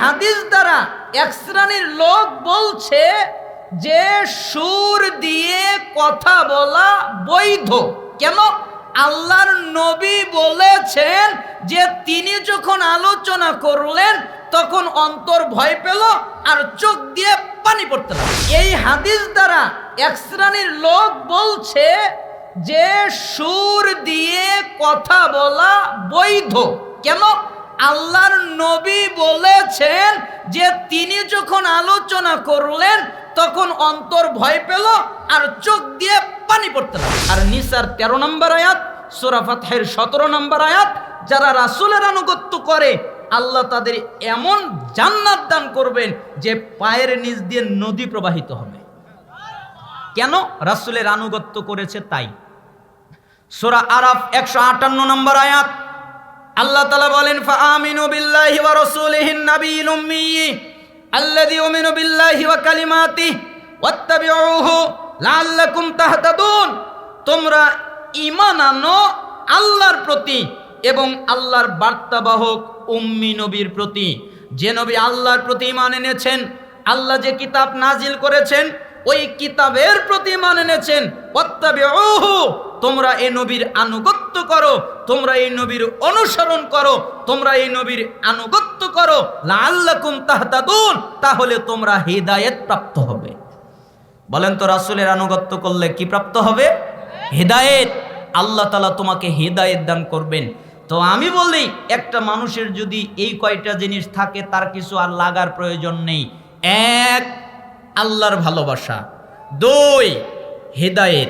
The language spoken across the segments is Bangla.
হাদিস দ্বারা এক শ্রেণির লোক বলছে যে, সুর দিয়ে কথা বলা বৈধ। কেন? আল্লাহর নবী বলেছেন যে, তিনি যখন আলোচনা করলেন, তখন অন্তর ভয় পেল আর চোখ দিয়ে পানি পড়তে লাগল। এই হাদিস দ্বারা এক শ্রেণির লোক বলছে যে, সুর দিয়ে কথা বলা বৈধ। কেন? আল্লাহর নবী বলেছেন যে তিনি যখন আলোচনা করলেন, তখন অন্তর ভয় পেল আর চোখ দিয়ে পানি পড়তে লাগল। আর নিসার তেরো নম্বর আয়াত, সোরা ফাতহের সতেরো নম্বর আয়াত, যারা রাসূলের আনুগত্য করে, আল্লাহ তাদের এমন জান্নাত দান করবেন যে পায়ের নিচ দিয়ে নদী প্রবাহিত হবে। কেন? রাসুলের আনুগত্য করেছে তাই। সোরা আরাফ একশো আটান্ন নম্বর আয়াত আল্লাহ তালা বলেন, ফাআমিনু বিল্লাহি ওয়া রাসূলিহিন নাবিয়্যিল উম্মি আল্লাযী ইউমিনু বিল্লাহি ওয়া কালিমাতিহি ওয়াত্তাবিউহু লাআল্লাকুম তাহতাদুন। তোমরা ঈমান আনো আল্লাহর প্রতি এবং আল্লাহর বার্তাবাহক উম্মি নবীর প্রতি। যে নবী আল্লাহর প্রতি ঈমান এনেছেন, আল্লাহ যে কিতাব নাজিল করেছেন, ওই কিতাবের প্রতি মান এনেছেন। ওয়াত্তাবিউহু তোমরা এই নবীর আনুগত্য করো, তোমরা এই নবীর অনুসরণ করো, তোমরা এই নবীর আনুগত্য করো। লাআল্লাকুম তাহতাদুন, তাহলে তোমরা হিদায়াত প্রাপ্ত হবে। বলেন তো, রাসূলের আনুগত্য করলে কি প্রাপ্ত হবে? হেদায়েত। আল্লাহ তালা তোমাকে হেদায়েত দান করবেন। তো আমি বলি, একটা মানুষের যদি এই কয়টা জিনিস থাকে, তার কিছু আর লাগার প্রয়োজন নেই। এক, আল্লাহর ভালোবাসা। দুই, হেদায়েত।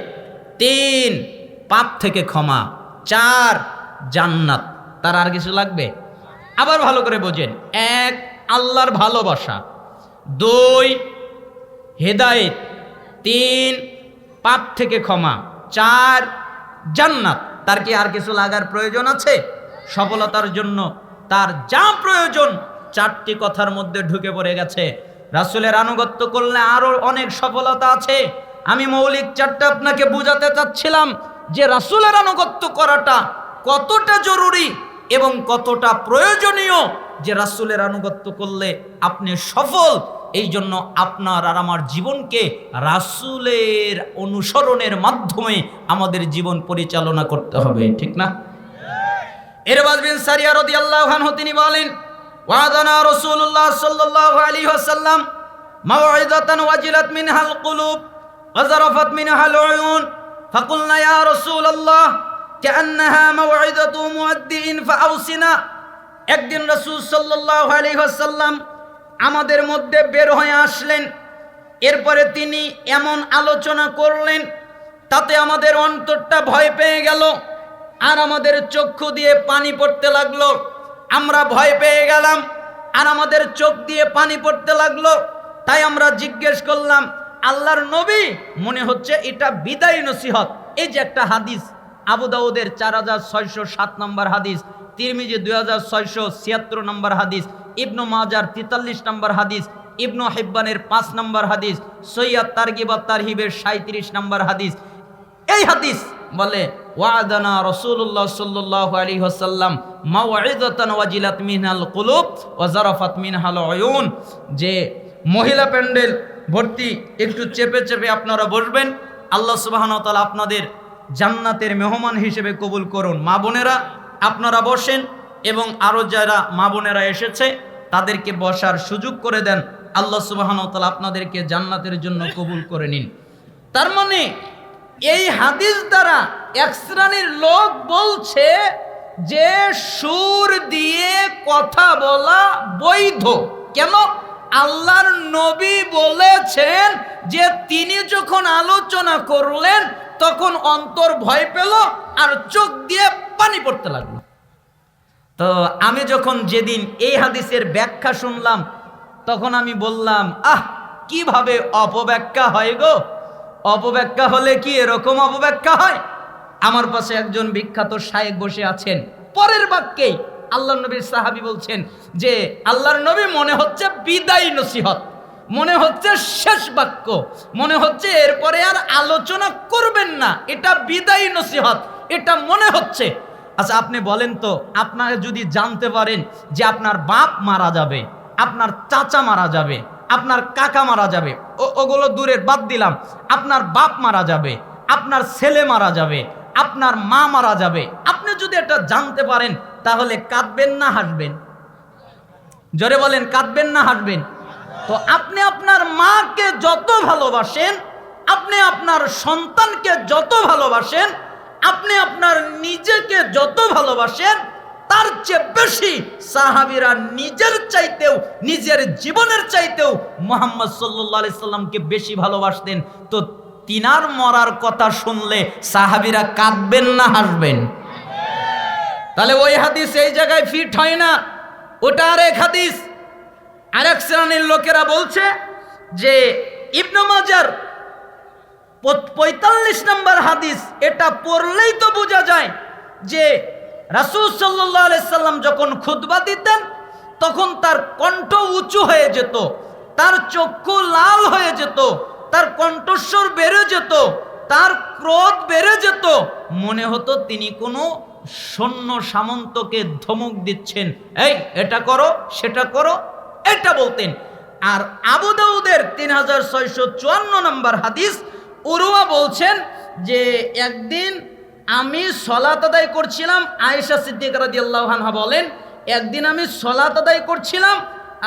তিন পাপ থেকে ক্ষমা, চার জান্নাত। তার আর কিছু লাগবে? আবার ভালো করে বোঝেন। এক, আল্লাহর ভালোবাসা। দুই, হেদায়েত। তিন, পাপ থেকে ক্ষমা। চার, জান্নাত। তার কি আর কিছু লাগার প্রয়োজন আছে? সফলতার জন্য তার যা প্রয়োজন চারটি কথার মধ্যে ঢুকে পড়ে গেছে। রাসুলের আনুগত্য করলে আরও অনেক সফলতা আছে। আমি মৌলিক চারটা আপনাকে বোঝাতে চাচ্ছিলাম। যে রাসূলের আনুগত্য করাটা কতটা জরুরি এবং কতটা প্রয়োজনীয় যে রাসূলের আনুগত্য করলে আপনি সফল, এই জন্য আপনার আর আমার জীবনকে রাসূলের অনুসরণের মাধ্যমে আমাদের জীবন পরিচালনা করতে হবে, ঠিক না? এরবাজ বিন সারিয়া রাদিয়াল্লাহু আনহু, তিনি বলেন, ওয়াদানা রাসূলুল্লাহ সাল্লাল্লাহু আলাইহি ওয়াসাল্লাম মাওইদাতান ওয়াজিলাত মিনহাল কুলুব ওয়াজারাফাত মিনহাল উয়ুন। ফাকুলনা ইয়া রাসূলুল্লাহ কান্নাহা মাওইদাতু মুআদ্দিন ফাআউসিনা একদিন রাসূল আলাইহি ওয়াসাল্লাম আমাদের মধ্যে বের হয়ে আসলেন। এরপরে তিনি এমন আলোচনা করলেন, তাতে আমাদের অন্তরটা ভয় পেয়ে গেল আর আমাদের চক্ষু দিয়ে পানি পড়তে লাগল। আমরা ভয় পেয়ে গেলাম আর আমাদের চোখ দিয়ে পানি পড়তে লাগল। তাই আমরা জিজ্ঞেস করলাম আল্লাহর নবী মনে হচ্ছে এটা বিদায় নসিহত। এই যে একটা হাদিস, আবু দাউদের চার হাজার ছয়শো সাত নম্বর হাদিস, তিরমিজি দুই হাজার ছয়শো ছিয়াত্তর নম্বর হাদিস, ইবনু মাজার তেতাল্লিশ নম্বর হাদিস, ইবনু হেব্বানের পাঁচ নম্বর হাদিস, সৈয়দ তারগিবাত তারহিবের সাঁত্রিশ নম্বর হাদিস। এই হাদিস বলে, ওয়াদানা রসুল্লাহ সাল্লাহ আলী হাসাল্লাম মাওয়াইদাতান ওয়াজিলাত মিনহাল কুলুব ওয়া জারাফাত মিনহাল অয়ুন যে মহিলা প্যান্ডেল ভর্তি, একটু চেপে চেপে আপনারা বসবেন। আল্লাহ সুবাহন তাআলা আপনাদের জান্নাতের মেহমান হিসেবে কবুল করুন। মা বোনেরা, আপনারা বসেন এবং আরও যারা মা বোনেরা এসেছে, তাদেরকে বসার সুযোগ করে দেন। আল্লাহ সুবাহন তাআলা আপনাদেরকে জান্নাতের জন্য কবুল করে নিন। তার মানে এই হাদিস দ্বারা এক শ্রেণির লোক বলছে যে, সুর দিয়ে কথা বলা বৈধ। কেন? আল্লাহর নবী বলেছেন যে তিনি যখন আলোচনা করলেন, তখন অন্তর ভয় পেল আর চোখ দিয়ে পানি পড়তে লাগল। তো আমি যখন যেদিন এই হাদিসের ব্যাখ্যা শুনলাম, তখন আমি বললাম, আহ, কীভাবে অপব্যাখ্যা হয় গো? অপব্যাখ্যা হলে কি এরকম অপব্যাখ্যা হয়? আমার পাশে একজন বিখ্যাত শায়েক বসে আছেন। পরের বাক্যেই আল্লাহ নবীর সাহাবি বলছেন যে আল্লাহর নবী মনে হচ্ছে বিদায় নসিহত, মনে হচ্ছে শেষ বাক্য, মনে হচ্ছে এরপরে আর আলোচনা করবেন না, এটা বিদায় নসিহত, এটা মনে হচ্ছে। আচ্ছা আপনি বলেন তো, আপনারা যদি জানতে পারেন যে আপনার বাপ মারা যাবে, আপনার চাচা মারা যাবে, আপনার কাকা মারা যাবে ওগুলো দূরের, বাদ দিলাম, আপনার বাপ মারা যাবে, আপনার ছেলে মারা যাবে আপনার মা মারা যাবে। আপনি যদি এটা জানতে পারেন, তাহলে কাঁদবেন না, হাসবেন। জোরে বলেন, কাঁদবেন না, হাসবেন। তো আপনি আপনার মাকে যত ভালোবাসেন, আপনি আপনার সন্তানকে যত ভালোবাসেন, আপনি আপনার নিজেকে যত ভালোবাসেন, তার চেয়ে বেশি সাহাবিরা নিজের চাইতেও, নিজের জীবনের চাইতেও মোহাম্মদ সাল্লাহ সাল্লামকে বেশি ভালোবাসতেন। তো তিনার মরার কথা শুনলে সাহাবিরা কাঁদবেন না, হাসবেন। তাহলে ওই হাদিস এই জায়গায় ফিট হয় না। ওটা আরেক হাদিস। আরেক শ্রেণির লোকেরা বলছে যে ইবনু মাজার পঁয়তাল্লিশ নম্বর হাদিস, এটা পড়লেই তো বোঝা যায় যে রাসুল সাল্লাহ সাল্লাম যখন খুতবা দিতেন, তখন তার কণ্ঠ উঁচু হয়ে যেত, তার চক্ষু লাল হয়ে যেত তার কণ্ঠস্বর বেড়ে যেত, তার ক্রোধ বেড়ে যেত। মনে হতো তিনি কোনো সৈন্য সামন্তকে ধমক দিচ্ছেন। এই, এটা করো, সেটা করো, এটা বলতেন। আর আবু দাউদের তিন হাজার ছয়শো চুয়ান্ন নম্বর হাদিস উরুয়া বলছেন যে, একদিন আমি সলাত আদায় করছিলাম, আয়েশা সিদ্দিক রাদিয়াল্লাহু আনহা বলেন, একদিন আমি সলাত আদায় করছিলাম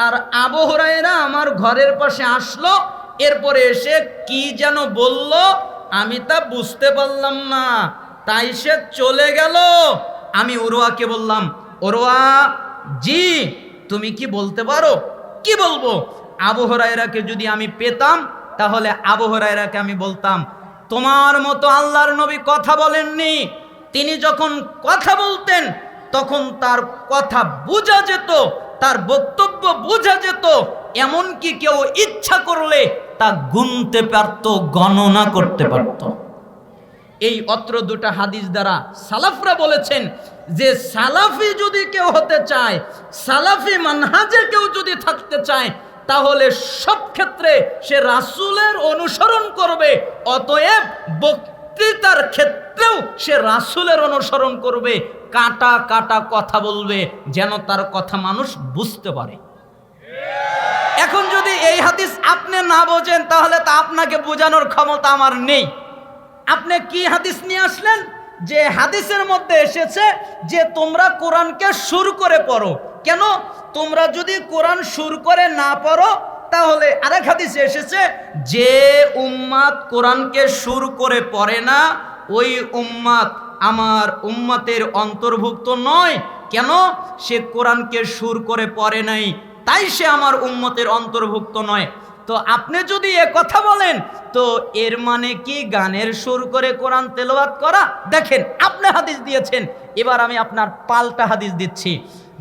আর আবু হুরায়রা আমার ঘরের পাশে আসলো এরপরে এসে কি যেন বলল আমি তা বুঝতে পারলাম না। তাই সে চলে গেল। আমি উরুয়াকে বললাম, ওরোয়া, জি, তুমি কি বলতে পারো? কি বলব? আবু হরাইরাকে যদি আমি পেতাম, তাহলে আবু হরাইরাকে আমি বলতাম। তোমার মতো আল্লাহর নবী কথা বলেননি। তিনি যখন কথা বলতেন, তখন তার কথা বোঝা যেত, তার বক্তব্য বোঝা যেত। এমনকি কেউ ইচ্ছা করলে তা গুনতে পারত, গণনা করতে পারত। এই অত্র দুটা হাদিস দ্বারা সালাফরা বলেছেন যে সালাফি যদি কেউ হতে চায়, সালাফি মানহাজে কেউ যদি থাকতে চায়, তাহলে সব ক্ষেত্রে সে রাসূলের অনুসরণ করবে, অতএব বক্তৃতার ক্ষেত্রেও সে রাসূলের অনুসরণ করবে, কাটা কাটা কথা বলবে, যেন তার কথা মানুষ বুঝতে পারে। এখন এই হাদিস আপনি না বোঝেন, তাহলে তা আপনাকে বোঝানোর ক্ষমতা আমার নেই। আপনি কি হাদিস নিয়ে আসলেন? যে হাদিসের মধ্যে এসেছে যে তোমরা কোরআনকে সুর করে পড়ো। কেন? তোমরা যদি কোরআন সুর করে না পড়ো, তাহলে আরেক হাদিসে এসেছে, যে উম্মাদ কোরআনকে সুর করে পড়ে না, ওই উম্মাদ আমার উম্মাতের অন্তর্ভুক্ত নয়। কেন? সে কোরআনকে সুর করে পড়ে নাই। তাই সে আমার উম্মতের অন্তর্ভুক্ত নয়। তো আপনি যদি এ কথা বলেন, তো এর মানে কি গানের সুর করে কোরআন তেলাওয়াত করা? দেখেন, আপনি হাদিস দিয়েছেন। এবার আমি আপনার পাল্টা হাদিস দিচ্ছি,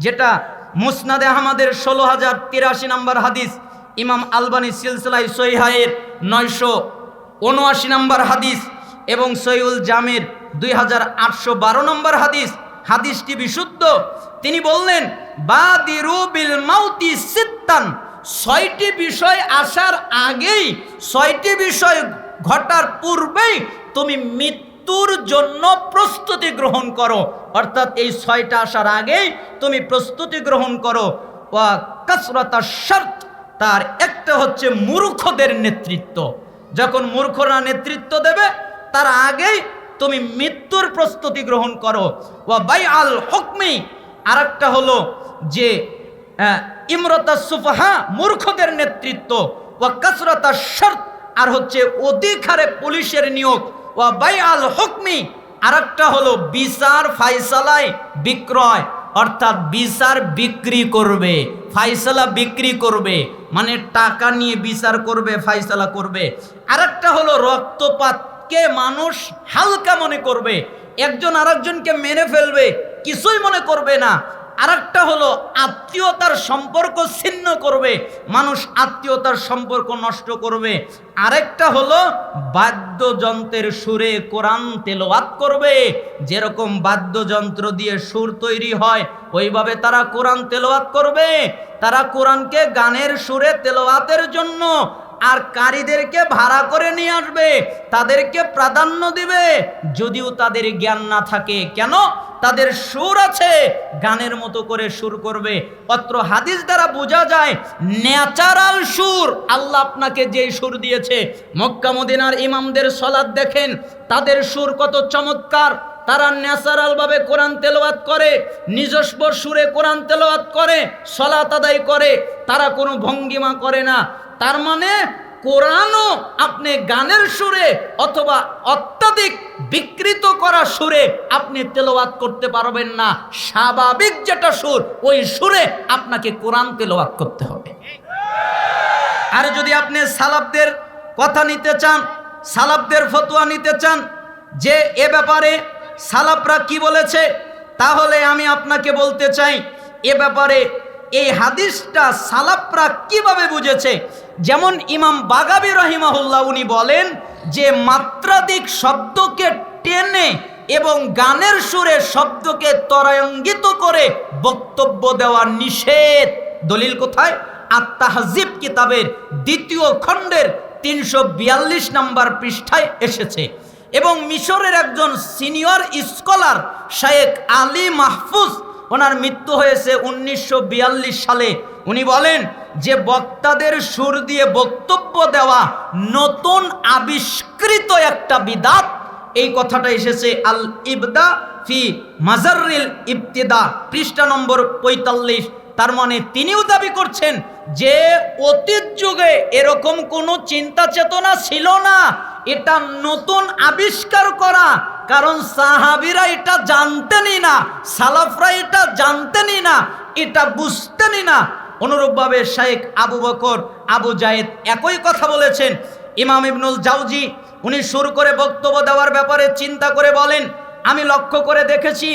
যেটা মুসনাদে আহমদের ষোলো হাজার তিরাশি নম্বর হাদিস, ইমাম আলবানী সিলসিলাই সহিহায়ের নয়শো উনআশি নম্বর হাদিস এবং সৈউল জামের দুই হাজার আটশো বারো নম্বর হাদিস। হাদিসটি বিশুদ্ধ। তিনি বললেন, বাদিরু বিল মাউতি সিত্তান। ছয়টি বিষয় আসার আগেই, ছয়টি বিষয় ঘটার পূর্বেই তুমি মৃত্যুর জন্য প্রস্তুতি গ্রহণ করো। অর্থাৎ এই ছয়টা আসার আগেই তুমি প্রস্তুতি গ্রহণ করো। ওয়া কাসরাতা শর্ত, তার একটা হচ্ছে মূর্খদের নেতৃত্ব। যখন মূর্খরা নেতৃত্ব দেবে, তার আগেই তুমি মৃত্যুর প্রস্তুতি গ্রহণ করো। ওয়া বাই আল হকমি। আর একটা হলো যে ইমরতা সুফাহা মূর্খদের নেতৃত্ব। ওয়া কাসরতা শর্ত। আর হচ্ছে অধিক হারে পুলিশের নিয়োগ। ওয়া বাই আল হকমি। আর একটা হলো বিচার ফাইসালায় বিক্রয়। অর্থাৎ বিচার বিক্রি করবে। ফাইসালা বিক্রি করবে। মানে টাকা নিয়ে বিচার করবে, ফাইসালা করবে। আর একটা হলো রক্তপাতকে মানুষ হালকা মনে করবে, একজন আরেকজনকে মেরে ফেলবে, কিছুই মনে করবে না। আরেকটা হলো আত্মীয়তার সম্পর্ক ছিন্ন করবে, মানুষ আত্মীয়তার সম্পর্ক নষ্ট করবে। আরেকটা হলো বাদ্যযন্ত্রের সুরে কোরআন তেলাওয়াত করবে, যেরকম বাদ্যযন্ত্র দিয়ে সুর তৈরি হয়, ওইভাবে তারা কোরআন তেলাওয়াত করবে। তারা কোরআনকে গানের সুরে তেলাওয়াতের জন্য আর কারীদেরকে ভাড়া করে নিয়ে আসবে, তাদেরকে প্রাধান্য দিবে। যদিও তাদের জ্ঞান না থাকে, কেন? তাদের সুর আছে, গানের মতো করে সুর করবে। অত্র হাদিস দ্বারা বোঝা যায়, ন্যাচারাল সুর। আল্লাহ আপনাকে যে সুর দিয়েছে, মক্কা মদিনার ইমামদের সলাদ দেখেন, তাদের সুর কত চমৎকার। তারা ন্যাচারাল ভাবে কোরআন তেলাওয়াত করে, নিজস্ব সুরে কোরআন তেলাওয়াত করে সলাত আদায় করে। তারা কোনো ভঙ্গিমা করে না। তার মানে কোরআনও আপনি গানের সুরে অথবা অত্যাধিক বিকৃত করা সুরে আপনি তেলাওয়াত করতে পারবেন না। স্বাভাবিক যেটা সুর, ওই সুরে আপনাকে কোরআন তেলাওয়াত করতে হবে। আর যদি আপনি সালাবদের কথা নিতে চান সালাবদের ফতোয়া নিতে চান, যে এ ব্যাপারে সালাবরা কি বলেছে, তাহলে আমি আপনাকে বলতে চাই, এ ব্যাপারে এই হাদিসটা সালাবরা কীভাবে বুঝেছে? যেমন ইমাম বাগাবি রহিমাহুল্লাহ উনি বলেন যে মাত্রাধিক শব্দকে টেনে এবং গানের সুরে শব্দকে তরাঙ্গিত করে বক্তব্য দেওয়া নিষেধ। দলিল কোথায়? আত্মাহজিব কিতাবের দ্বিতীয় খণ্ডের তিনশো বিয়াল্লিশ নম্বর পৃষ্ঠায় এসেছে। এবং মিশরের একজন senior scholar Sheikh Ali Mahfouz ওনার মৃত্যু হয়েছে উনিশশো বিয়াল্লিশ সালে। উনি বলেন, যে বক্তাদের সুর দিয়ে বক্তব্য দেওয়া নতুন আবিষ্কৃত একটা বিদাত, এই কথাটা এসেছে আল ইবদা ফি মাজারিল ইবতিদা, পৃষ্ঠা নম্বর পঁয়তাল্লিশ। তার মানে তিনিও দাবি করছেন যে অতীত যুগে এরকম কোনো চিন্তা চেতনা ছিল না। এটা নতুন আবিষ্কার করা কারণ সাহাবিরা এটা জানতেনই না, সালাফরা এটা জানতেনই না, এটা বুঝতেনই না। অনুরূপভাবে শায়েখ আবু বকর, আবু জায়েদ একই কথা বলেছেন। ইমাম ইবনুল জাউজি, উনি শুরু করে বক্তব্য দেওয়ার ব্যাপারে চিন্তা করে বলেন, আমি লক্ষ্য করে দেখেছি,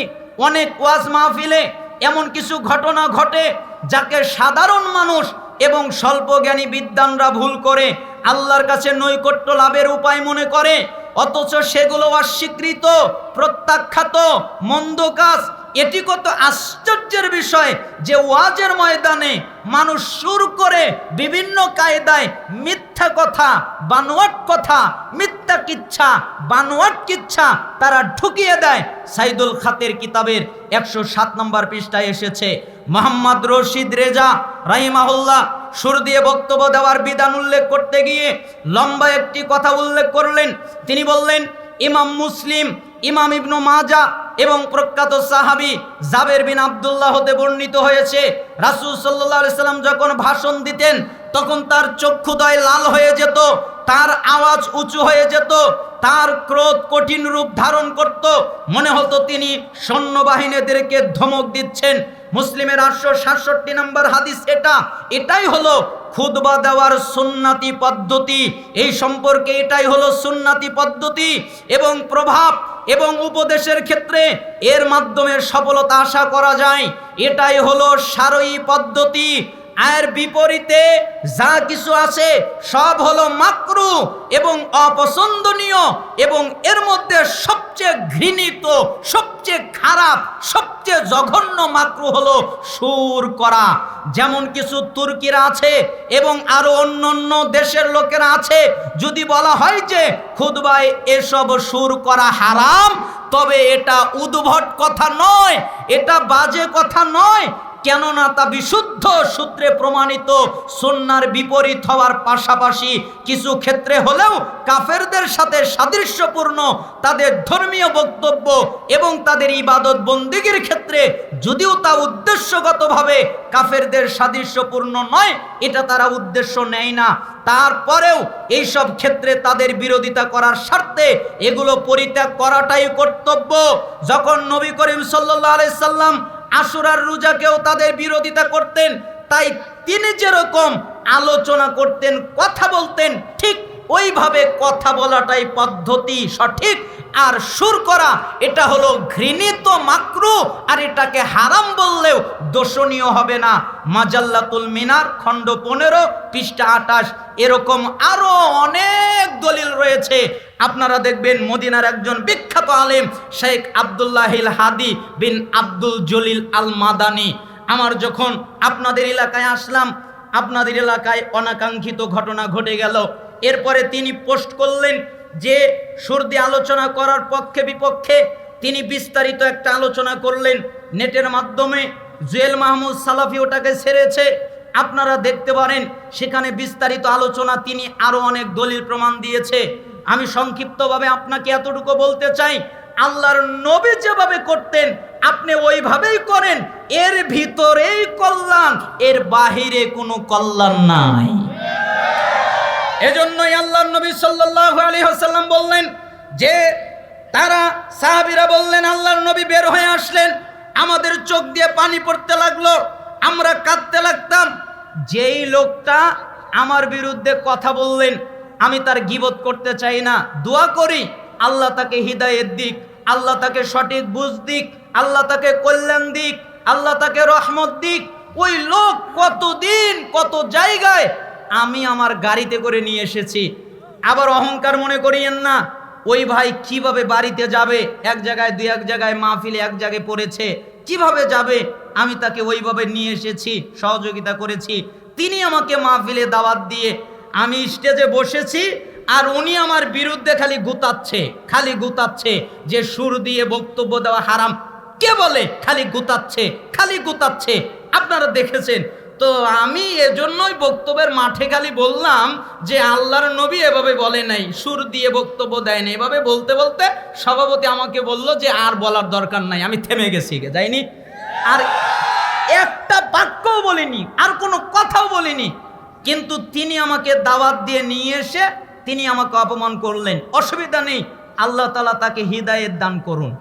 অনেক ওয়াজ মাহফিলে এমন কিছু ঘটনা ঘটে যাকে সাধারণ মানুষ এবং স্বল্পজ্ঞানী বিদ্বানরা ভুল করে, আল্লাহর কাছে নৈকট্য লাভের উপায় মনে করে। অথচ সেগুলো অস্বীকৃত, প্রত্যাখ্যাত, মন্দ কাজ। এটি কত আশ্চর্যের বিষয় যে ওয়াজের ময়দানে মানুষ সুর করে বিভিন্ন কায়দায় মিথ্যা কথা, বানোয়াট কথা, মিথ্যা কিচ্ছা, বানোয়াট কিচ্ছা তারা ঢুকিয়ে দেয়। সাইদুল খাতের কিতাবের একশো সাত নম্বর পৃষ্ঠায় এসেছে, মোহাম্মদ রশিদ রেজা রাহিমাহুল্লাহ সুর দিয়ে বক্তব্য দেওয়ার বিধান উল্লেখ করতে গিয়ে লম্বা একটি কথা উল্লেখ করলেন। তিনি বললেন, ইমাম মুসলিম, ইমাম ইবনু মাজা এবং প্রখ্যাত সাহাবি জাবের বিন আবদুল্লাহ হতে বর্ণিত হয়েছে। রাসুল সাল্লাহ সাল্লাম যখন ভাষণ দিতেন, তখন তার চক্ষুদয় লাল হয়ে যেত, তার আওয়াজ উঁচু হয়ে যেত, তার ক্রোধ কঠিন রূপ ধারণ করত। মনে হতো তিনি সৈন্যবাহিনীদেরকে ধমক দিচ্ছেন। মুসলিমের আটশো সাতষট্টি নম্বর হাদিস এটা। এটাই হলো খুদবা দেওয়ার সুন্নাতি পদ্ধতি। এই সম্পর্কে এটাই হলো সুন্নাতি পদ্ধতি এবং প্রভাব এবং উপদেশের ক্ষেত্রে এর মাধ্যমে সফলতা আশা করা যায়। এটাই হলো সারই পদ্ধতি। আয়ের বিপরীতে যা কিছু আছে সব হলো মাকরু এবং অপছন্দনীয় এবং এর মধ্যে সবচেয়ে ঘৃণিত, সবচেয়ে খারাপ, সবচেয়ে জঘন্য মাকরু হলো সুর করা। যেমন কিছু তুর্কিরা আছে এবং আরও অন্য অন্য দেশের লোকেরা আছে। যদি বলা হয় যে খুদবায় এসব সুর করা হারাম, তবে এটা উদ্ভট কথা নয়, এটা বাজে কথা নয় কেননা তা বিশুদ্ধ সূত্রে প্রমাণিত সন্ন্যার বিপরীত হওয়ার পাশাপাশি কিছু ক্ষেত্রে হলেও কাফেরদের সাথে সাদৃশ্যপূর্ণ তাদের ধর্মীয় বক্তব্য এবং তাদের ইবাদত বন্দিগির ক্ষেত্রে যদিও তা উদ্দেশ্যগতভাবে কাফেরদের সাদৃশ্যপূর্ণ নয়, এটা তারা উদ্দেশ্য নেয় না। তারপরেও এইসব ক্ষেত্রে তাদের বিরোধিতা করার স্বার্থে এগুলো পরিত্যাগ করাটাই কর্তব্য। যখন নবী করিম সাল্লাহ আলাইসাল্লাম আশুরার রোজাকেও তাদের বিরোধিতা করতেন তাই তিনি যেরকম আলোচনা করতেন কথা বলতেন ঠিক ওইভাবে কথা বলাটাই পদ্ধতি সঠিক আর সুর করা, এটা হলো ঘৃণিত মাকরু আর এটাকে হারাম বললেও দোষণীয় হবে না। মাজাল্লাতুল মিনার, খণ্ড পনেরো, পৃষ্ঠা আটাশ এরকম আরও অনেক দলিল রয়েছে। আপনারা দেখবেন মদিনার একজন বিখ্যাত আলেম, শেখ আবদুল্লাহিল হাদি বিন আব্দুল জলিল আল মাদানি আমার যখন আপনাদের এলাকায় আসলাম, আপনাদের এলাকায় অনাকাঙ্ক্ষিত ঘটনা ঘটে গেল। এরপরে তিনি পোস্ট করলেন যে সর্দি আলোচনা করার পক্ষে বিপক্ষে তিনি বিস্তারিত একটা আলোচনা করলেন। নেটের মাধ্যমে জুয়েল মাহমুদ সালাফি ওটাকে ছেড়েছে। আপনারা দেখতে পারেন, সেখানে বিস্তারিত আলোচনা তিনি আরও অনেক দলিল প্রমাণ দিয়েছে। আমি সংক্ষিপ্তভাবে আপনাকে এতটুকু বলতে চাই, আল্লাহর নবী যেভাবে করতেন, আপনি ওইভাবেই করেন। এর ভিতরেই কল্যাণ, এর বাহিরে কোনো কল্যাণ নাই। এজন্যই আল্লাহর নবী সাল্লাল্লাহু আলাইহি ওয়াসাল্লাম বললেন যে, তারা সাহাবীরা বললেন, আল্লাহর নবী বের হয়ে আসলেন। আমাদের চোখ দিয়ে পানি পড়তে লাগল। আমরা কাঁদতে লাগতাম। যেই লোকটা আমার বিরুদ্ধে কথা বললেন, আমি তার গিবত করতে চাই না। দোয়া করি, আল্লাহ তাকে হৃদায়ত দিক, আল্লাহ তাকে সঠিক বুঝ দিক, আল্লাহ তাকে কল্যাণ দিক, আল্লাহ তাকে রহমত দিক। ওই লোক কতদিন, কত জায়গায় আমি আমার গাড়িতে করে নিয়ে এসেছি। আবার অহংকার মনে করিয়েন না। ওই ভাই কীভাবে বাড়িতে যাবে? এক জায়গায়, দুই এক জায়গায় মাহফিলে এক জায়গায় পড়েছে। কীভাবে যাবে? আমি তাকে ওইভাবে নিয়ে এসেছি, সহযোগিতা করেছি। তিনি আমাকে মাহফিলে দাওয়াত দিয়ে আমি স্টেজে বসেছি আর উনি আমার বিরুদ্ধে খালি গুতাচ্ছে খালি গুতাচ্ছে যে সুর দিয়ে বক্তব্য দেওয়া হারাম। কে বলে? খালি গুতাচ্ছে খালি গুতাচ্ছে। আপনারা দেখেছেন তো আমি এজন্যই বক্তব্যের মাঠে খালি বললাম যে আল্লাহর নবী এভাবে বলে নাই, সুর দিয়ে বক্তব্য দেয় না এভাবে বলতে বলতে সভাপতি আমাকে বলল যে আর বলার দরকার নাই, আমি থেমে গেছি যাইনি? আর একটা বাক্যও বলিনি, আর কোনো কথাও বলিনি। কিন্তু তিনি আমাকে দাওয়াত দিয়ে নিয়ে এসে তিনি আমাকে অপমান করলেন। অসুবিধা নেই, আল্লাহ তালা তাকে হৃদায়ত দান করুন।